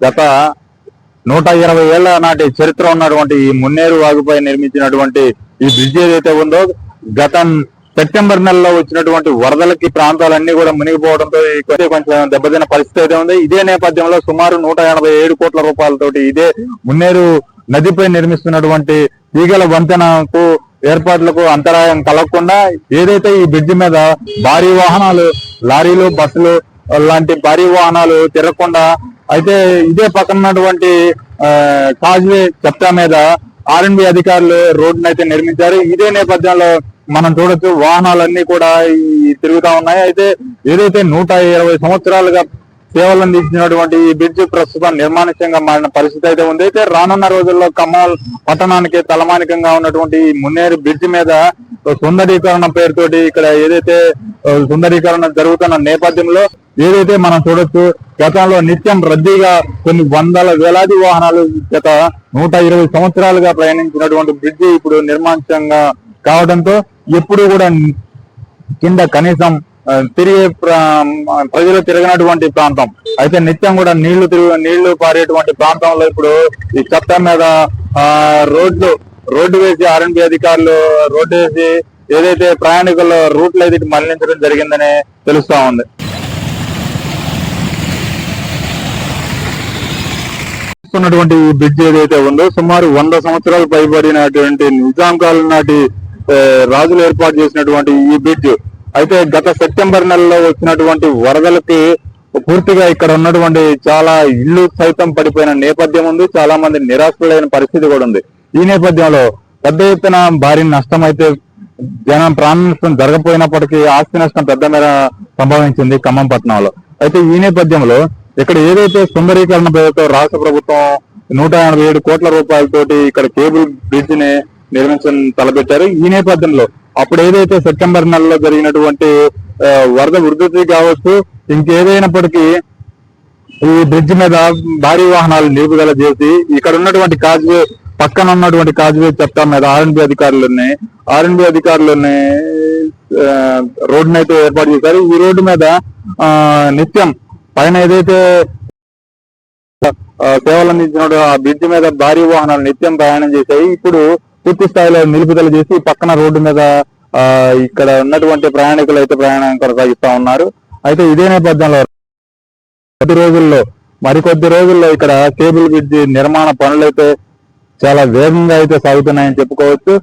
గత నూట ఇరవై ఏళ్ళ నాటి చరిత్ర ఉన్నటువంటి ఈ మున్నేరు వాగుపై నిర్మించినటువంటి ఈ బ్రిడ్జ్ ఏదైతే ఉందో గత సెప్టెంబర్ నెలలో వచ్చినటువంటి వరదలకి ప్రాంతాలన్నీ కూడా మునిగిపోవడంతో కొంచెం దెబ్బతిన పరిస్థితి అయితే ఉంది. ఇదే నేపథ్యంలో సుమారు నూట ఎనభై ఏడు కోట్ల రూపాయలతోటి ఇదే మున్నేరు నదిపై నిర్మిస్తున్నటువంటి తీగల వంతెనకు ఏర్పాట్లకు అంతరాయం కలగకుండా ఏదైతే ఈ బ్రిడ్జ్ మీద భారీ వాహనాలు లారీలు బస్సులు లాంటి భారీ వాహనాలు తిరగకుండా అయితే ఇదే పక్కనటువంటి కాజ్వే చెప్తా మీద ఆర్ఎండ్బి అధికారులు రోడ్డును అయితే నిర్మించారు. ఇదే నేపథ్యంలో మనం చూడొచ్చు వాహనాలన్నీ కూడా తిరుగుతా ఉన్నాయి. అయితే ఏదైతే నూట ఇరవై సంవత్సరాలుగా సేవలు అందించినటువంటి ఈ బ్రిడ్జ్ ప్రస్తుతం నిర్మానుష్యంగా మారిన పరిస్థితి అయితే ఉంది. అయితే రానున్న రోజుల్లో ఖమ్మం పట్టణానికి తలమానికంగా ఉన్నటువంటి ఈ మున్నేరు బ్రిడ్జ్ మీద సుందరీకరణ పేరుతోటి ఇక్కడ ఏదైతే సుందరీకరణ జరుగుతున్న నేపథ్యంలో ఏదైతే మనం చూడొచ్చు గతంలో నిత్యం రద్దీగా కొన్ని వందల వేలాది వాహనాలు గత నూట ఇరవై సంవత్సరాలుగా ప్రయాణించినటువంటి బ్రిడ్జి ఇప్పుడు నిర్మాణంగా కావడంతో ఎప్పుడు కూడా కింద కనీసం తిరిగే ప్రజలు తిరగనటువంటి ప్రాంతం. అయితే నిత్యం కూడా నీళ్ళు తిరుగు నీళ్ళు పారేటువంటి ప్రాంతంలో ఇప్పుడు ఈ చెత్త మీద ఆ రోడ్లు రోడ్డు వేసి ఆర్ఎన్బి అధికారులు రోడ్డు వేసి ఏదైతే ప్రయాణికుల రూట్లు అయితే మళ్ళించడం జరిగిందని తెలుస్తా ఉంది. ఉన్నటువంటి ఈ బ్రిడ్జ్ ఏదైతే ఉందో సుమారు వంద సంవత్సరాలు పైబడినటువంటి నిజాం కాలం నాటి రాజులు ఏర్పాటు చేసినటువంటి ఈ బ్రిడ్జ్. అయితే గత సెప్టెంబర్ నెలలో వచ్చినటువంటి వరదలకి పూర్తిగా ఇక్కడ ఉన్నటువంటి చాలా ఇల్లు సైతం పడిపోయిన నేపథ్యం ఉంది. చాలా మంది నిరాశలైన పరిస్థితి కూడా ఉంది. ఈ నేపథ్యంలో పెద్ద ఎత్తున భారీ నష్టం అయితే జనం ప్రాణ నష్టం జరగపోయినప్పటికీ ఆస్తి నష్టం పెద్ద మేర సంభవించింది ఖమ్మం పట్టణంలో. అయితే ఈ నేపథ్యంలో ఇక్కడ ఏదైతే సుందరీకరణ పేరుతో రాష్ట్ర ప్రభుత్వం నూట ఎనభై ఏడు కోట్ల రూపాయలతోటి ఇక్కడ కేబుల్ బ్రిడ్జ్ని నిర్మించడం తలపెట్టారు. ఈ నేపథ్యంలో అప్పుడు ఏదైతే సెప్టెంబర్ నెలలో జరిగినటువంటి వరద ఉధృతి కావచ్చు ఇంకేదైనప్పటికీ ఈ బ్రిడ్జ్ మీద భారీ వాహనాలు నిలుపుదల చేసి ఇక్కడ ఉన్నటువంటి కాజ్వే పక్కన ఉన్నటువంటి కాజ్వే చెప్తా మీద ఆర్ఎన్బి అధికారులని ఆర్ఎన్బి అధికారులని రోడ్డును అయితే ఏర్పాటు చేశారు. ఈ రోడ్డు మీద ఆ, నిత్యం పైన ఏదైతే ఆ, సేవలు అందించిన ఆ బ్రిడ్జ్ మీద భారీ వాహనాలు నిత్యం ప్రయాణం చేశాయి. ఇప్పుడు పూర్తి స్థాయిలో నిలుపుదల చేసి పక్కన రోడ్డు మీద ఆ, ఇక్కడ ఉన్నటువంటి ప్రయాణికులు అయితే ప్రయాణం కొనసాగిస్తా ఉన్నారు. అయితే ఇదే నేపథ్యంలో కొద్ది రోజుల్లో మరికొద్ది రోజుల్లో ఇక్కడ కేబుల్ బ్రిడ్జి నిర్మాణ పనులు అయితే చాలా వేగంగా అయితే సాగుతున్నాయని చెప్పుకోవచ్చు.